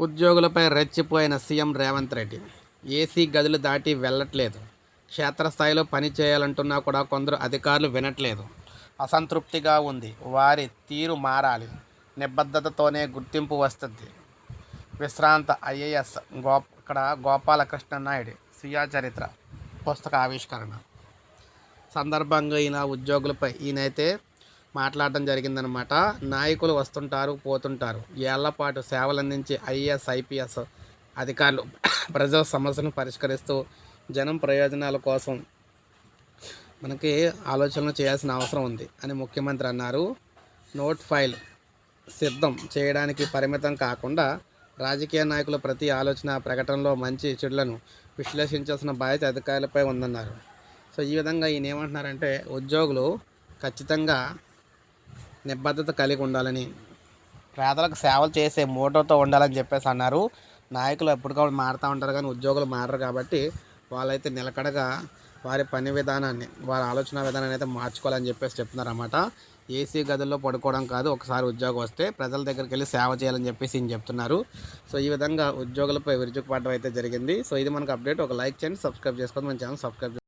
ఉద్యోగులపై రెచ్చిపోయిన CM Revanth Reddy. AC గదులు దాటి వెళ్ళట్లేదు. క్షేత్రస్థాయిలో పని చేయాలంటున్నా కూడా కొందరు అధికారులు వినట్లేదు. అసంతృప్తిగా ఉంది. వారి తీరు మారాలి. నిబద్ధతతోనే గుర్తింపు వస్తుంది. విశ్రాంత ఐఏఎస్ గో ఇక్కడ గోపాలకృష్ణ నాయుడు స్వీయ చరిత్ర పుస్తక ఆవిష్కరణ. సందర్భంగా ఈయన ఉద్యోగులపై ఈయనైతే మాట్లాడడం జరిగిందనమాట. నాయకులు వస్తుంటారు పోతుంటారు. ఏళ్ళపాటు సేవలు అందించే ఐఏఎస్ ఐపీఎస్ అధికారులు ప్రజల సమస్యను పరిష్కరిస్తూ జనం ప్రయోజనాల కోసం మనకి ఆలోచనలు చేయాల్సిన అవసరం ఉంది అని ముఖ్యమంత్రి అన్నారు. నోట్ ఫైల్ సిద్ధం చేయడానికి పరిమితం కాకుండా రాజకీయ నాయకుల ప్రతి ఆలోచన ప్రకటనలో మంచి చెడులను విశ్లేషించాల్సిన బాధ్యత అధికారులపై ఉందన్నారు. సో ఈ విధంగా ఈయన ఏమంటున్నారంటే ఉద్యోగులు ఖచ్చితంగా నిబద్ధత కలిగి ఉండాలని. పేదలకు సేవలు చేసే మోటోతో ఉండాలని చెప్పేసి అన్నారు. నాయకులు ఎప్పటికప్పుడు మారుతూ ఉంటారు కానీ ఉద్యోగులు మారరు కాబట్టి వాళ్ళైతే నిలకడగా వారి పని విధానాన్ని వారి ఆలోచన విధానాన్ని అయితే మార్చుకోవాలని చెప్పేసి చెప్తున్నారన్నమాట. ఏసీ గదుల్లో పడుకోవడం కాదు ఒకసారి ఉద్యోగం వస్తే ప్రజల దగ్గరికి వెళ్ళి సేవ చేయాలని చెప్పేసి ఈయన చెప్తున్నారు. సో ఈ విధంగా ఉద్యోగులపై విరుచుకుపడడం అయితే జరిగింది. సో ఇది మనకు అప్డేట్. ఒక లైక్ చేయండి సబ్స్క్రైబ్ చేసుకోండి. మన ఛానల్ సబ్స్క్రైబ్